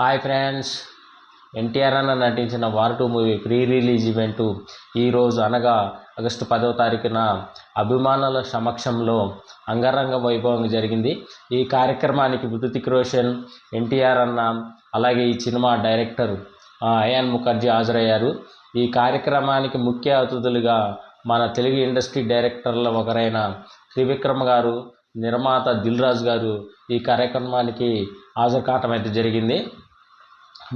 Hi friends NTR అన్న నటించిన war two movie pre release event ఈరోజు అనగా ఆగస్టు పదవ తారీఖున అభిమానుల సమక్షంలో అంగరంగ వైభవం జరిగింది. ఈ కార్యక్రమానికి హృతిక్ రోషన్ ఎన్టీఆర్ అన్న అలాగే ఈ సినిమా డైరెక్టర్ అయాన్ ముఖర్జీ హాజరయ్యారు. ఈ కార్యక్రమానికి ముఖ్య అతిథులుగా మన తెలుగు ఇండస్ట్రీ డైరెక్టర్ల ఒకరైన త్రివిక్రమ్ గారు నిర్మాత దిల్ రాజు గారు ఈ కార్యక్రమానికి హాజరు కావటం అయితే జరిగింది.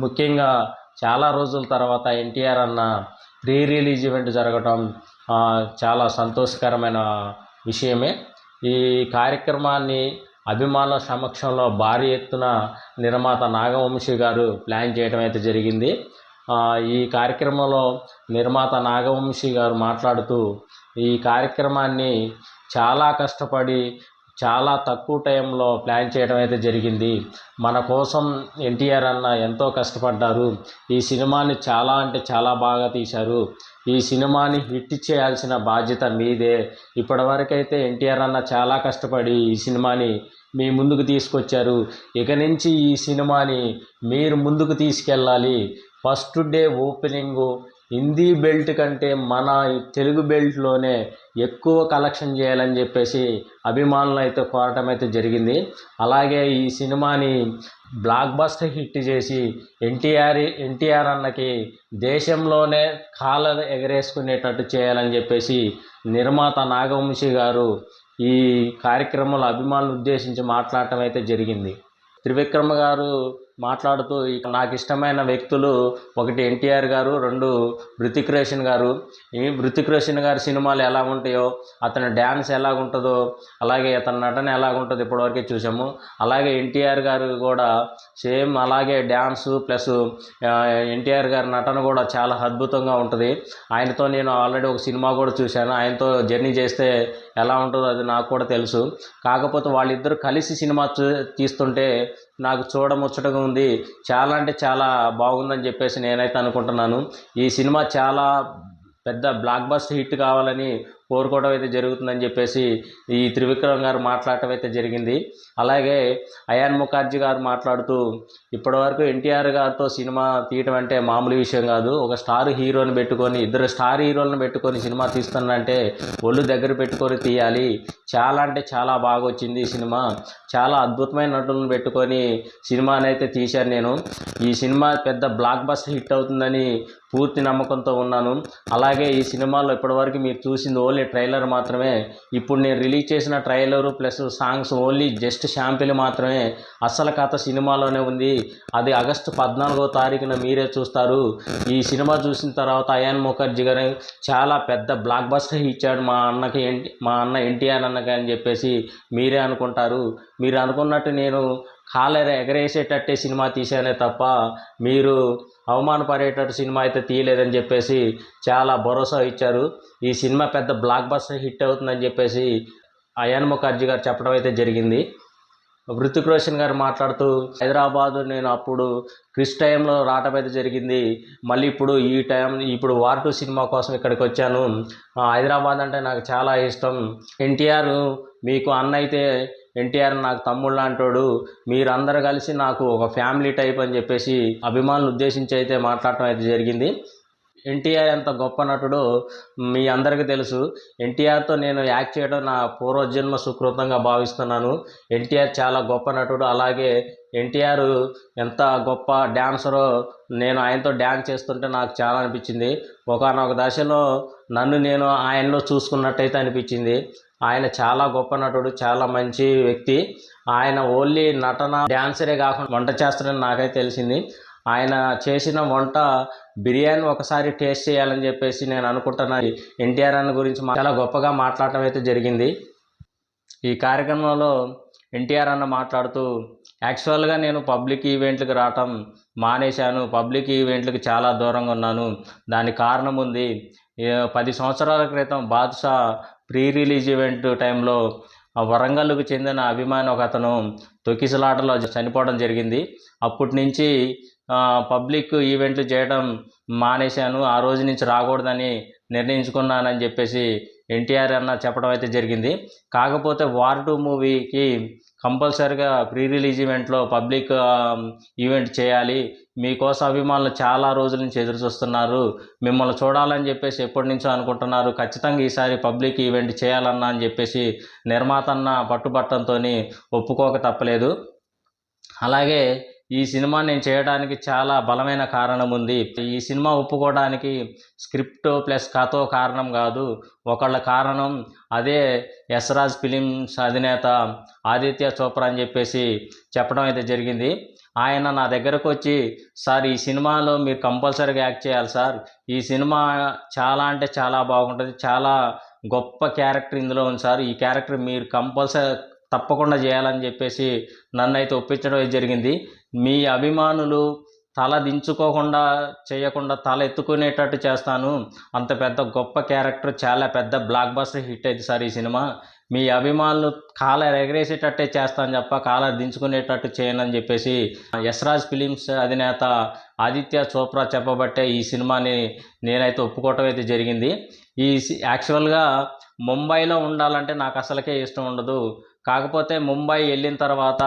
ముఖ్యంగా చాలా రోజుల తర్వాత ఎన్టీఆర్ అన్న ప్రీ రిలీజ్ ఈవెంట్ జరగటం చాలా సంతోషకరమైన విషయమే. ఈ కార్యక్రమాన్ని అభిమానుల సమక్షంలో భారీ ఎత్తున నిర్మాత నాగవంశీ గారు ప్లాన్ చేయడం అయితే జరిగింది. ఈ కార్యక్రమంలో నిర్మాత నాగవంశీ గారు మాట్లాడుతూ ఈ కార్యక్రమాన్ని చాలా కష్టపడి చాలా తక్కువ టైంలో ప్లాన్ చేయడం అయితే జరిగింది. మన కోసం ఎన్టీఆర్ అన్న ఎంతో కష్టపడ్డారు. ఈ సినిమాని చాలా అంటే చాలా బాగా తీశారు. ఈ సినిమాని హిట్ చేయాల్సిన బాధ్యత మీదే. ఇప్పటివరకైతే ఎన్టీఆర్ అన్న చాలా కష్టపడి ఈ సినిమాని మీ ముందుకు తీసుకొచ్చారు. ఇక నుంచి ఈ సినిమాని మీరు ముందుకు తీసుకెళ్ళాలి. First day opening Hindi belt కంటే మన తెలుగు బెల్ట్లోనే ఎక్కువ కలెక్షన్ చేయాలని చెప్పేసి అభిమానులు అయితే కోరటం అయితే జరిగింది. అలాగే ఈ సినిమాని బ్లాక్ బస్టర్ హిట్ చేసి ఎన్టీఆర్ ఎన్టీఆర్ అన్నకి దేశంలోనే కాళ్ళ ఎగరేసుకునేటట్టు చేయాలని చెప్పేసి నిర్మాత నాగవంశీ గారు ఈ కార్యక్రమంలో అభిమానులు ఉద్దేశించి మాట్లాడటం అయితే జరిగింది. త్రివిక్రమ గారు మాట్లాడుతూ నాకు ఇష్టమైన వ్యక్తులు ఒకటి ఎన్టీఆర్ గారు రెండు హృతిక్ రోషన్ గారు. ఈ హృతిక్ రోషన్ గారి సినిమాలు ఎలా ఉంటాయో అతని డ్యాన్స్ ఎలా ఉంటుందో అలాగే అతని నటన ఎలా ఉంటుందో ఇప్పటివరకే చూసాము. అలాగే ఎన్టీఆర్ గారు కూడా సేమ్ అలాగే డ్యాన్స్ ప్లస్ ఎన్టీఆర్ గారి నటన కూడా చాలా అద్భుతంగా ఉంటుంది. ఆయనతో నేను ఆల్రెడీ ఒక సినిమా కూడా చూశాను. ఆయనతో జర్నీ చేస్తే ఎలా ఉంటుందో అది నాకు కూడా తెలుసు. కాకపోతే వాళ్ళిద్దరూ కలిసి సినిమా చూ- తీస్తుంటే నాకు చూడముచ్చటగా ఉంది. చాలా అంటే చాలా బాగుందని చెప్పేసి నేనైతే అనుకుంటున్నాను. ఈ సినిమా చాలా పెద్ద బ్లాక్ బస్ట్ హిట్ కావాలని కోరుకోవడం అయితే జరుగుతుందని చెప్పేసి ఈ త్రివిక్రమ్ గారు మాట్లాడటం అయితే జరిగింది. అలాగే అయాన్ ముఖర్జీ గారు మాట్లాడుతూ ఇప్పటివరకు ఎన్టీఆర్ గారితో సినిమా తీయటం అంటే మామూలు విషయం కాదు. ఒక స్టార్ హీరోని పెట్టుకొని ఇద్దరు స్టార్ హీరోలను పెట్టుకొని సినిమా తీస్తున్నంటే ఒళ్ళు దగ్గర పెట్టుకొని తీయాలి. చాలా అంటే చాలా బాగా వచ్చింది ఈ సినిమా. చాలా అద్భుతమైన నటులను పెట్టుకొని సినిమాని అయితే తీశాను నేను. ఈ సినిమా పెద్ద బ్లాక్ బస్టర్ హిట్ అవుతుందని పూర్తి నమ్మకంతో ఉన్నాను. అలాగే ఈ సినిమాలో ఇప్పటివరకు మీరు చూసింది ఓన్లీ ట్రైలర్ మాత్రమే. ఇప్పుడు నేను రిలీజ్ చేసిన trailer plus songs only just sample మాత్రమే. అసలు కథ సినిమాలోనే ఉంది. అది ఆగస్టు పద్నాలుగో తారీఖున మీరే చూస్తారు. ఈ సినిమా చూసిన తర్వాత అయాన్ ముఖర్జీ గారు చాలా పెద్ద బ్లాక్ బస్టర్ ఇచ్చాడు మా అన్నకి ఎన్- మా అన్న ఎన్టీఆర్ అన్నకి అని చెప్పేసి మీరే అనుకుంటారు. మీరు అనుకున్నట్టు నేను కాలర్ ఎగరేసేటట్టే సినిమా తీశానే తప్ప మీరు అవమానపడేటట్టు సినిమా అయితే తీయలేదని చెప్పేసి చాలా భరోసా ఇచ్చారు. ఈ సినిమా పెద్ద బ్లాక్ బస్టర్ హిట్ అవుతుందని చెప్పేసి అయాన్ ముఖర్జీ గారు చెప్పడం అయితే జరిగింది. హృతిక్ రోషన్ గారు మాట్లాడుతూ హైదరాబాదు నేను అప్పుడు క్రిస్ టైంలో రావటం అయితే జరిగింది. మళ్ళీ ఇప్పుడు ఈ టైం ఇప్పుడు వార్ టూ సినిమా కోసం ఇక్కడికి వచ్చాను. హైదరాబాద్ అంటే నాకు చాలా ఇష్టం. ఎన్టీఆర్ మీకు అన్న అయితే ఎన్టీఆర్ నాకు తమ్ముళ్ళు అంటాడు మీరందరూ కలిసి నాకు ఒక ఫ్యామిలీ టైప్ అని చెప్పేసి అభిమానులు ఉద్దేశించి అయితే మాట్లాడటం అయితే జరిగింది. ఎన్టీఆర్ ఎంత గొప్ప నటుడు మీ అందరికీ తెలుసు. ఎన్టీఆర్తో నేను యాక్ట్ చేయడం నా పూర్వజన్మ సుకృతంగా భావిస్తున్నాను. ఎన్టీఆర్ చాలా గొప్ప నటుడు. అలాగే ఎన్టీఆర్ ఎంత గొప్ప డ్యాన్సరో నేను ఆయనతో డ్యాన్స్ చేస్తుంటే నాకు చాలా అనిపించింది. ఒకనొక దశలో నన్ను నేను ఆయనలో చూసుకున్నట్టయితే అనిపించింది. ఆయన చాలా గొప్ప నటుడు చాలా మంచి వ్యక్తి. ఆయన ఓన్లీ నటన డ్యాన్సరే కాకుండా వంట చేస్తారని నాకైతే తెలిసింది. ఆయన చేసిన వంట బిర్యానీ ఒకసారి టేస్ట్ చేయాలని చెప్పేసి నేను అనుకుంటున్నా. ఎన్టీఆర్ అన్న గురించి చాలా గొప్పగా మాట్లాడటం అయితే జరిగింది. ఈ కార్యక్రమంలో ఎన్టీఆర్ అన్న మాట్లాడుతూ యాక్చువల్గా నేను పబ్లిక్ ఈవెంట్లకు రావటం మానేశాను. పబ్లిక్ ఈవెంట్లకు చాలా దూరంగా ఉన్నాను. దానికి కారణం ఉంది. పది సంవత్సరాల క్రితం బాదుషా ప్రీ రిలీజ్ ఈవెంట్ టైంలో వరంగల్కు చెందిన అభిమాని ఒక అతను తొక్కిసలాటలో చనిపోవడం జరిగింది. అప్పటి నుంచి పబ్లిక్ ఈవెంట్లు చేయడం మానేశాను. ఆ రోజు నుంచి రాకూడదని నిర్ణయించుకున్నానని చెప్పేసి ఎన్టీఆర్ అన్న చెప్పడం అయితే జరిగింది. కాకపోతే వార్ టూ మూవీకి కంపల్సరిగా ప్రీ రిలీజ్ ఈవెంట్లో పబ్లిక్ ఈవెంట్ చేయాలి. మీకోసం అభిమానులు చాలా రోజుల నుంచి ఎదురు చూస్తున్నారు మిమ్మల్ని చూడాలని చెప్పేసి ఎప్పటి నుంచో అనుకుంటున్నారు. ఖచ్చితంగా ఈసారి పబ్లిక్ ఈవెంట్ చేయాలన్నా అని చెప్పేసి నిర్మాత అన్న పట్టుబట్టంతో ఒప్పుకోక తప్పలేదు. అలాగే ఈ సినిమా నేను చేయడానికి చాలా బలమైన కారణం ఉంది. ఈ సినిమా ఒప్పుకోవడానికి స్క్రిప్ట్ ప్లస్ కథో కారణం కాదు. ఒకళ్ళ కారణం అదే యశ్రాజ్ ఫిలిమ్స్ అధినేత ఆదిత్య చోప్రా అని చెప్పేసి చెప్పడం అయితే జరిగింది. ఆయన నా దగ్గరకు వచ్చి సార్ ఈ సినిమాలో మీరు కంపల్సరీగా యాక్ట్ చేయాలి సార్. ఈ సినిమా చాలా అంటే చాలా బాగుంటుంది. చాలా గొప్ప క్యారెక్టర్ ఇందులో ఉంది సార్. ఈ క్యారెక్టర్ మీరు కంపల్సరీ తప్పకుండా చేయాలని చెప్పేసి నన్ను అయితే ఒప్పించడం అయితే జరిగింది. మీ అభిమానులు తల దించుకోకుండా చేయకుండా తల ఎత్తుకునేటట్టు చేస్తాను. అంత పెద్ద గొప్ప క్యారెక్టర్ చాలా పెద్ద బ్లాక్ బస్టర్ హిట్ అయింది సార్ ఈ సినిమా. మీ అభిమానులు కాలర్ ఎగరేసేటట్టే చేస్తాను చెప్ప కాలర్ దించుకునేటట్టు చేయనని చెప్పేసి యశ్రాజ్ ఫిలిమ్స్ అధినేత ఆదిత్య చోప్రా చెప్పబట్టే ఈ సినిమాని నేనైతే ఒప్పుకోవటం అయితే జరిగింది. ఈ సి- యాక్చువల్గా ముంబైలో ఉండాలంటే నాకు అసలుకే ఇష్టం ఉండదు. కాకపోతే ముంబై వెళ్ళిన తర్వాత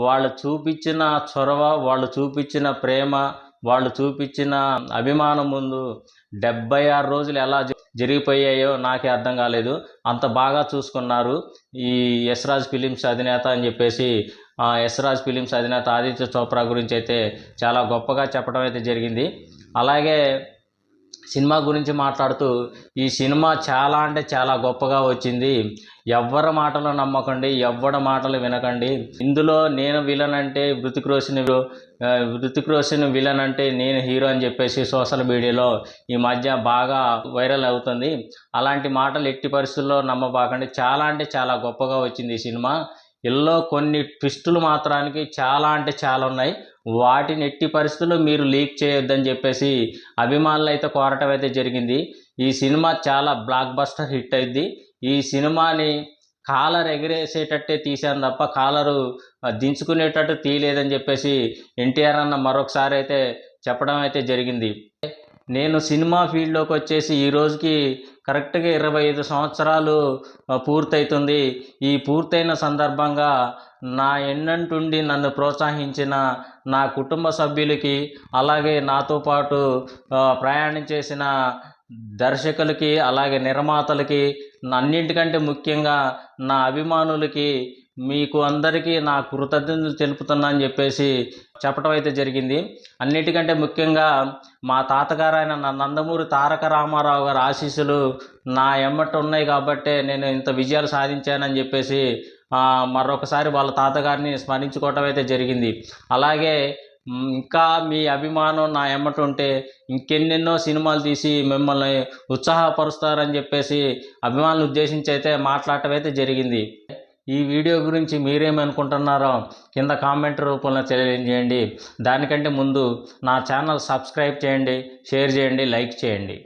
వాళ్ళు చూపించిన చొరవ వాళ్ళు చూపించిన ప్రేమ వాళ్ళు చూపించిన అభిమానం ముందు డెబ్బై ఆరు రోజులు ఎలా జరిగిపోయాయో నాకే అర్థం కాలేదు. అంత బాగా చూసుకున్నారు ఈ యశ్రాజ్ ఫిలిమ్స్ అధినేత అని చెప్పేసి యశ్రాజ్ ఫిలిమ్స్ అధినేత ఆదిత్య చోప్రా గురించి అయితే చాలా గొప్పగా చెప్పడం అయితే జరిగింది. అలాగే సినిమా గురించి మాట్లాడుతూ ఈ సినిమా చాలా అంటే చాలా గొప్పగా వచ్చింది. ఎవ్వరి మాటలు నమ్మకండి ఎవ్వడి మాటలు వినకండి. ఇందులో నేను విలన్ అంటే హృతిక్ రోషన్ హృతిక్ రోషన్ విలన్ అంటే నేను హీరో అని చెప్పేసి సోషల్ మీడియాలో ఈ మధ్య బాగా వైరల్ అవుతుంది. అలాంటి మాటలు ఎట్టి పరిస్థితుల్లో నమ్మబాకండి. చాలా అంటే చాలా గొప్పగా వచ్చింది ఈ సినిమా. ఇల్లో కొన్ని ట్విస్టులు మాత్రానికి చాలా అంటే చాలా ఉన్నాయి. వాటిని ఎట్టి పరిస్థితుల్లో మీరు లీక్ చేయొద్దని చెప్పేసి అభిమానులు అయితే కోరటం అయితే జరిగింది. ఈ సినిమా చాలా బ్లాక్ బస్టర్ హిట్ అయింది. ఈ సినిమాని కాలర్ ఎగిరేసేటట్టే తీశాను తప్ప కాలరు దించుకునేటట్టు తీయలేదని చెప్పేసి ఎన్టీఆర్ అన్న మరొకసారి అయితే చెప్పడం అయితే జరిగింది. నేను సినిమా ఫీల్డ్లోకి వచ్చేసి ఈ రోజుకి కరెక్ట్గా ఇరవై ఐదు సంవత్సరాలు పూర్తయితుంది. పూర్తవుతుంది ఈ పూర్తయిన సందర్భంగా నా ఎన్నంటుండి నన్ను ప్రోత్సహించిన నా కుటుంబ సభ్యులకి అలాగే నాతో పాటు ప్రయాణం చేసిన దర్శకులకి అలాగే నిర్మాతలకి అన్నింటికంటే ముఖ్యంగా నా అభిమానులకి మీకు అందరికీ నా కృతజ్ఞతలు తెలుపుతున్నా అని చెప్పేసి చెప్పడం అయితే జరిగింది. అన్నిటికంటే ముఖ్యంగా మా తాతగారైన నా నందమూరి తారక రామారావు గారి ఆశీస్సులు నా ఎమ్మట ఉన్నాయి కాబట్టే నేను ఇంత విజయాలు సాధించానని చెప్పేసి మరొకసారి వాళ్ళ తాతగారిని స్మరించుకోవటం అయితే జరిగింది. అలాగే ఇంకా మీ అభిమానం నా ఎమ్మట ఉంటే ఇంకెన్నెన్నో సినిమాలు తీసి మిమ్మల్ని ఉత్సాహపరుస్తారని చెప్పేసి అభిమానులు ఉద్దేశించి అయితే మాట్లాడటం అయితే జరిగింది. ఈ వీడియో గురించి మీరేమనుకుంటున్నారో కింద కామెంట్ రూపంలో తెలియజేయండి. దానికంటే ముందు నా ఛానల్ సబ్స్క్రైబ్ చేయండి షేర్ చేయండి లైక్ చేయండి.